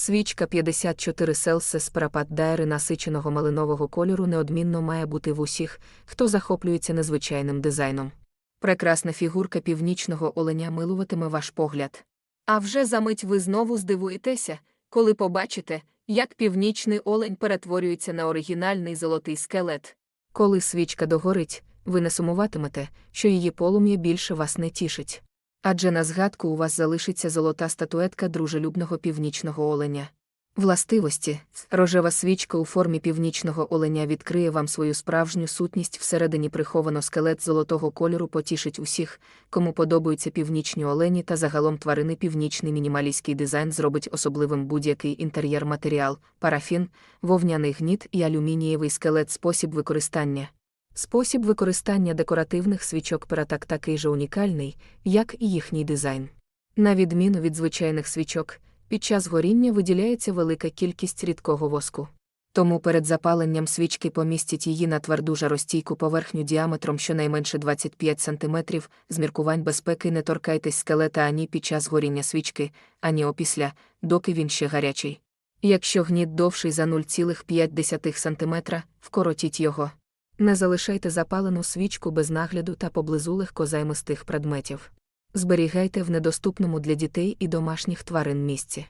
Свічка 54 Селсес Парапат Дайри насиченого малинового кольору неодмінно має бути в усіх, хто захоплюється незвичайним дизайном. Прекрасна фігурка північного оленя милуватиме ваш погляд. А вже за мить ви знову здивуєтеся, коли побачите, як північний олень перетворюється на оригінальний золотий скелет. Коли свічка догорить, ви не сумуватимете, що її полум'я більше вас не тішить. Адже на згадку у вас залишиться золота статуетка дружелюбного північного оленя. Властивості, рожева свічка у формі північного оленя відкриє вам свою справжню сутність всередині приховано скелет золотого кольору потішить усіх, кому подобаються північні олені та загалом тварини північний мінімалістський дизайн зробить особливим будь-який інтер'єр матеріал, парафін, вовняний гніт і алюмінієвий скелет спосіб використання. Спосіб використання декоративних свічок ператак такий же унікальний, як і їхній дизайн. На відміну від звичайних свічок, під час горіння виділяється велика кількість рідкого воску. Тому перед запаленням свічки помістіть її на тверду жаростійку поверхню діаметром щонайменше 25 см, з міркувань безпеки не торкайтесь скелета ані під час горіння свічки, ані опісля, доки він ще гарячий. Якщо гніт довший за 0,5 см, вкоротіть його. Не залишайте запалену свічку без нагляду та поблизу легкозаймистих предметів. Зберігайте в недоступному для дітей і домашніх тварин місці.